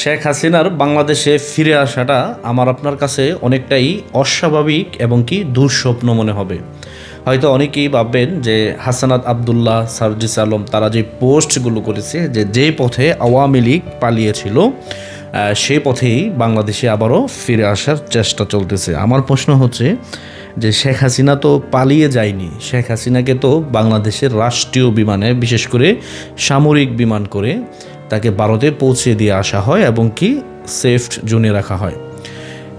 শেখ হাসিনার বাংলাদেশে ফিরে আসাটা আমার আপনার কাছে অনেকটাই অস্বাভাবিক এবং কি দুঃস্বপ্ন মনে হবে। হয়তো অনেকেই ভাববেন যে হাসানাত আবদুল্লাহ, সার্জিস আলম তারা যে পোস্টগুলো করেছে, যে যে পথে আওয়ামী লীগ পালিয়েছিল সে পথেই বাংলাদেশে আবারও ফিরে আসার চেষ্টা চলতেছে। আমার প্রশ্ন হচ্ছে যে শেখ হাসিনা তো পালিয়ে যায়নি। শেখ হাসিনাকে তো বাংলাদেশের রাষ্ট্রীয় বিমানে, বিশেষ করে সামরিক বিমান করে তাকে ভারতে পৌঁছে দিয়ে আসা হয় এবং কি সেফ জোনে রাখা হয়।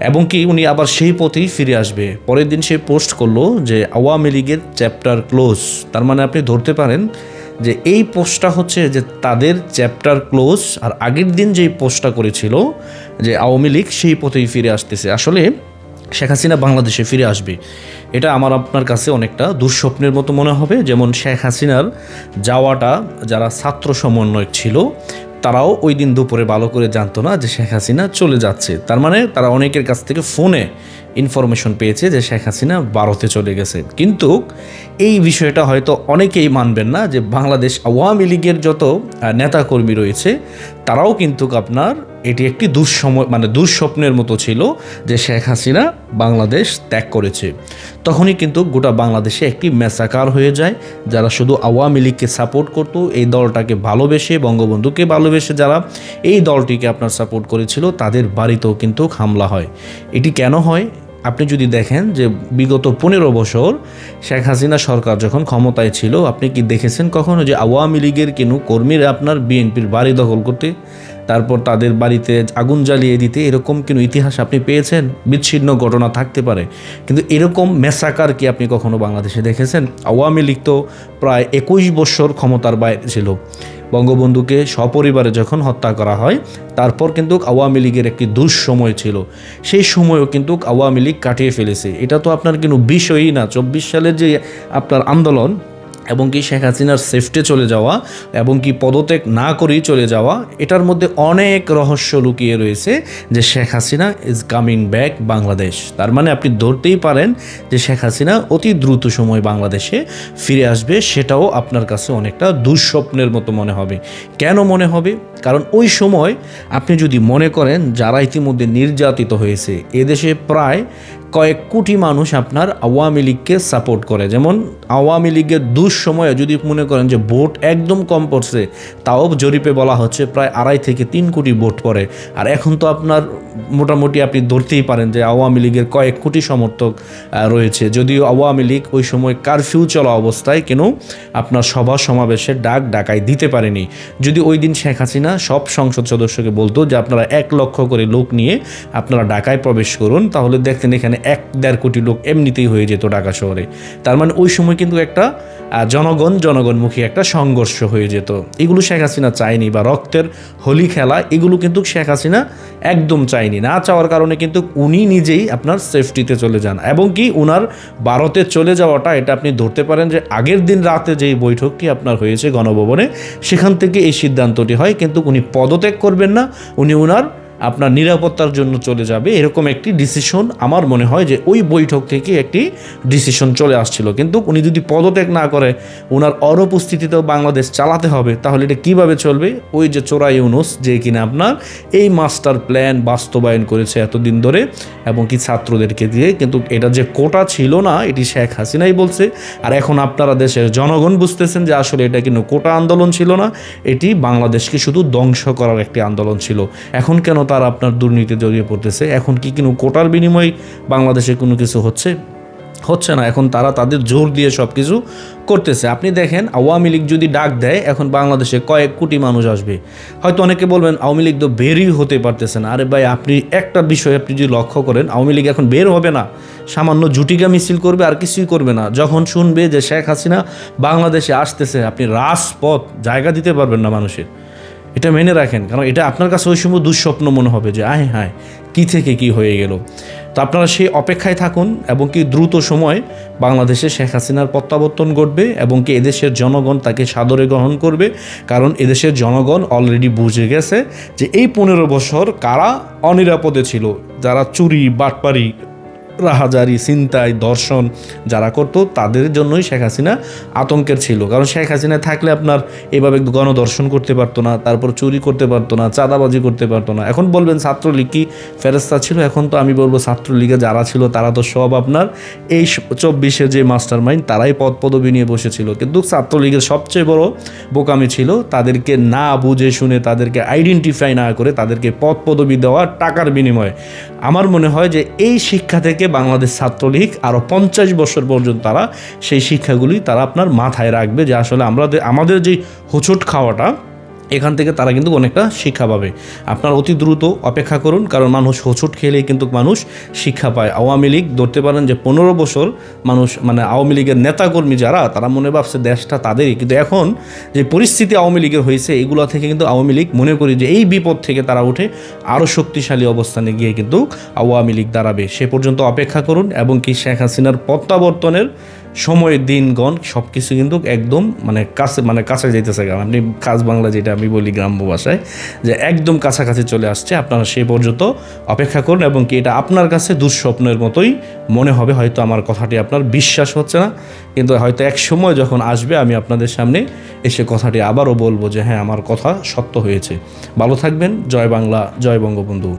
এবং কি উনি আবার সেই পথেই ফিরে আসবে। পরের দিন সে পোস্ট করল যে, আওয়ামী লীগের চ্যাপ্টার ক্লোজ। তার মানে আপনি ধরতে পারেন যে, এই পোস্টটা হচ্ছে যে, তাদের চ্যাপ্টার ক্লোজ আর আগের দিন যেই পোস্টটা করেছিল যে, আওয়ামী লীগ সেই পথেই ফিরে আসতেছে। আসলে শেখ হাসিনা বাংলাদেশে ফিরে আসবে। এটা আমার আপনার কাছে অনেকটা দুঃস্বপ্নের মতো মনে হবে। যেমন শেখ হাসিনার যাওয়াটা যারা ছাত্র সমন্বয়ক ছিল তারাও ওই দিন দুপুরে ভালো করে জানতো না যে শেখ হাসিনা চলে যাচ্ছে। তার মানে তারা অনেকের কাছ থেকে ফোনে ইনফরমেশন পেয়েছে যে শেখ হাসিনা ভারতে চলে গেছে। কিন্তু এই বিষয়টা হয়তো অনেকেই মানবেন না যে বাংলাদেশ আওয়ামী লীগের যত নেতাকর্মী রয়েছে, তারাও কিন্তু আপনার এটি একটি দুঃসময় মানে দুঃস্বপ্নের মতো ছিল যে শেখ হাসিনা বাংলাদেশ ত্যাগ করেছে। তখনই কিন্তু গোটা বাংলাদেশে একটি মেসাকার হয়ে যায়, যারা শুধু আওয়ামী লীগকে সাপোর্ট করতো, এই দলটাকে ভালোবেসে, বঙ্গবন্ধুকে ভালোবেসে যারা এই দলটিকে আপনার সাপোর্ট করেছিল, তাদের বাড়িতেও কিন্তু হামলা হয়। এটি কেন হয়? আপনি যদি দেখেন যে বিগত পনেরো বছর শেখ হাসিনা সরকার যখন ক্ষমতায় ছিল, আপনি কি দেখেছেন কখনো যে আওয়ামী লীগের কেন কর্মীরা আপনার বিএনপির বাড়ি দখল করতে তারপর তাদের বাড়িতে আগুন জ্বালিয়ে দিতে এরকম কোনো ইতিহাস আপনি পেয়েছেন? বিচ্ছিন্ন ঘটনা থাকতে পারে। কিন্তু এরকম মেসাকার কি আপনি কখনো বাংলাদেশে দেখেছেন? আওয়ামী লীগ তো প্রায় একুশ বছর ক্ষমতার বাইরে ছিল। বঙ্গবন্ধুকে সপরিবারে যখন হত্যা করা হয়, তারপর কিন্তু আওয়ামী লীগের একটি দুঃসময় ছিল। সেই সময়ও কিন্তু আওয়ামী লীগ কাটিয়ে ফেলেছে। এটা তো আপনার কিন্তু বিষয়ই না। চব্বিশ সালের যে আপনার আন্দোলন এবং কি শেখ হাসিনার সেফটে চলে যাওয়া এবং কি পদত্যাগ না করেই চলে যাওয়া, এটার মধ্যে অনেক রহস্য লুকিয়ে রয়েছে যে Sheikh Hasina is coming back Bangladesh. তার মানে আপনি ধরতেই পারেন যে শেখ হাসিনা অতি দ্রুত সময় বাংলাদেশে ফিরে আসবে, সেটাও আপনার কাছে অনেকটা দুঃস্বপ্নের মতো মনে হবে। কেন মনে হবে? কারণ ওই সময় আপনি যদি মনে করেন যারা ইতিমধ্যে নির্যাতিত হয়েছে, এদেশে প্রায় কয়েক কোটি মানুষ আপনার আওয়ামী লীগকে সাপোর্ট করে। যেমন আওয়ামী লীগের দুঃসময়ে যদি মনে করেন যে ভোট একদম কম পড়ছে, তাও জরিপে বলা হচ্ছে প্রায় আড়াই থেকে তিন কোটি ভোট পড়ে। আর এখন তো আপনার মোটামুটি আপনি ধরতেই পারেন যে আওয়ামী লীগের কয়েক কোটি সমর্থক রয়েছে। যদিও আওয়ামী লীগ ওই সময় কারফিউ চলা অবস্থায় কেন আপনার সভা সমাবেশের ডাক ডাকাই দিতে পারেনি। যদি ওই দিন শেখ হাসিনা সব সংসদ সদস্যকে বলতো যে আপনারা এক লক্ষ করে লোক নিয়ে আপনারা ঢাকায় প্রবেশ করুন, তাহলে দেখতেন এখানে এক দেড় কোটি লোক এমনিতেই হয়ে যেত ঢাকা শহরে। তার মানে ওই সময় কিন্তু একটা জনগণ, জনগণমুখী একটা সংঘর্ষ হয়ে যেত। এগুলো শেখ হাসিনা চায়নি বা রক্তের হোলি খেলা, এগুলো কিন্তু শেখ হাসিনা একদম চায়নি। না চাওয়ার কারণে কিন্তু উনি নিজেই আপনার সেফটিতে চলে যান। এবং কি উনার ভারতে চলে যাওয়াটা, এটা আপনি ধরতে পারেন যে আগের দিন রাতে যেই বৈঠকটি আপনার হয়েছে গণভবনে, সেখান থেকে এই সিদ্ধান্তটি হয়। কিন্তু উনি পদত্যাগ করবেন না উনি উনার আপনার নিরাপত্তার জন্য চলে যাবে, এরকম একটি ডিসিশন আমার মনে হয় যে ওই বৈঠক থেকে একটি ডিসিশন চলে আসছিল। কিন্তু উনি যদি পদত্যাগ না করে ওনার অনুপস্থিতিতেও বাংলাদেশ চালাতে হবে, তাহলে এটা কীভাবে চলবে? ওই যে চোরা ইউনুস, যে কিনা আপনার এই মাস্টার প্ল্যান বাস্তবায়ন করেছে এতদিন ধরে এবং কি ছাত্রদেরকে দিয়ে, কিন্তু এটা যে কোটা ছিল না, এটি শেখ হাসিনাই বলছে। আর এখন আপনারা দেশের জনগণ বুঝতেছেন যে আসলে এটা কিন্তু কোটা আন্দোলন ছিল না, এটি বাংলাদেশকে শুধু ধ্বংস করার একটি আন্দোলন ছিল। এখন কেন তারা আপনার দুর্নীতি জড়িয়ে পড়তেছে। এখন কি কোনো কোটার বিনিময়ে বাংলাদেশে কোনো কিছু হচ্ছে? হচ্ছে না। এখন তারা তাদের জোর দিয়ে সব কিছু করতেছে। আপনি দেখেন, আওয়ামী লীগ যদি ডাক দেয়, এখন বাংলাদেশে কয়েক কোটি মানুষ আসবে। হয়তো অনেকে বলবেন, আওয়ামী লীগ তো বেরই হতে পারতেছে না। আরে ভাই, আপনি একটা বিষয় আপনি যদি লক্ষ্য করেন, আওয়ামী লীগ এখন বের হবে না। সামান্য জুটিকা মিছিল করবে, আর কিছুই করবে না। যখন শুনবে যে শেখ হাসিনা বাংলাদেশে আসতেছে, আপনি রাজপথ জায়গা দিতে পারবেন না মানুষের। এটা মেনে রাখেন, কারণ এটা আপনার কাছে ওই সময় দুঃস্বপ্ন মনে হবে যে, আয়, হায়, কী থেকে কি হয়ে গেল? তো আপনারা সেই অপেক্ষায় থাকুন এবং কি দ্রুত সময় বাংলাদেশে শেখ হাসিনার প্রত্যাবর্তন ঘটবে এবং কি এদেশের জনগণ তাকে সাদরে গ্রহণ করবে, কারণ এদেশের জনগণ অলরেডি বুঝে গেছে যে এই পনেরো বছর কারা অনিরাপদে ছিল, যারা চুরি, বাটপারি রাহাজারি চিন্তায় দর্শন যারা করতো, তাদের জন্যই শেখ হাসিনা আতঙ্কের ছিল। কারণ শেখ হাসিনা থাকলে আপনার এভাবে গণদর্শন করতে পারতো না, তারপর চুরি করতে পারতো না, চাঁদাবাজি করতে পারতো না। এখন বলবেন ছাত্রলীগ কি ফেরস্তা ছিল? এখন তো আমি বলব ছাত্রলীগে যারা ছিল, তারা তো সব আপনার এই চব্বিশে যে মাস্টার মাইন্ড তারাই পদ পদবি নিয়ে বসেছিল। কিন্তু ছাত্রলীগের সবচেয়ে বড় বোকামি ছিল, তাদেরকে না বুঝে শুনে, তাদেরকে আইডেন্টিফাই না করে, তাদেরকে পদ পদবি দেওয়া টাকার বিনিময়ে। আমার মনে হয় যে এই শিক্ষা থেকে বাংলাদেশ ছাত্রলীগ আরও পঞ্চাশ বছর পর্যন্ত তারা সেই শিক্ষাগুলি তারা আপনার মাথায় রাখবে যে আসলে আমরা আমাদের যে হোঁচট খাওয়াটা এখান থেকে তারা কিন্তু অনেকটা শিক্ষা পাবে। আপনার অতি দ্রুত অপেক্ষা করুন, কারণ মানুষ হোঁচট খেলেই কিন্তু মানুষ শিক্ষা পায়। আওয়ামী লীগ ধরতে পারেন যে পনেরো বছর মানুষ মানে আওয়ামী লীগের নেতাকর্মী যারা, তারা মনে ভাবছে দেশটা তাদেরই। কিন্তু এখন যে পরিস্থিতি আওয়ামী লীগের হয়েছে, এগুলো থেকে কিন্তু আওয়ামী লীগ মনে করি যে এই বিপদ থেকে তারা উঠে আরও শক্তিশালী অবস্থানে গিয়ে কিন্তু আওয়ামী লীগ দাঁড়াবে। সে পর্যন্ত অপেক্ষা করুন, এবং কি শেখ হাসিনার প্রত্যাবর্তনের সময়ের দিনগণ সব কিছু কিন্তু একদম মানে কাছে মানে কাছে যাইতেছে আপনি কাজ বাংলা যেটা আমি বলি গ্রাম্য ভাষায়, যে একদম কাছাকাছি চলে আসছে, আপনারা সে পর্যন্ত অপেক্ষা করুন এবং কি এটা আপনার কাছে দুঃস্বপ্নের মতোই মনে হবে, হয়তো আমার কথাটি আপনার বিশ্বাস হচ্ছে না। কিন্তু হয়তো এক সময় যখন আসবে, আমি আপনাদের সামনে এসে কথাটি আবারও বলব যে হ্যাঁ আমার কথা সত্য হয়েছে। ভালো থাকবেন, জয় বাংলা, জয় বঙ্গবন্ধু।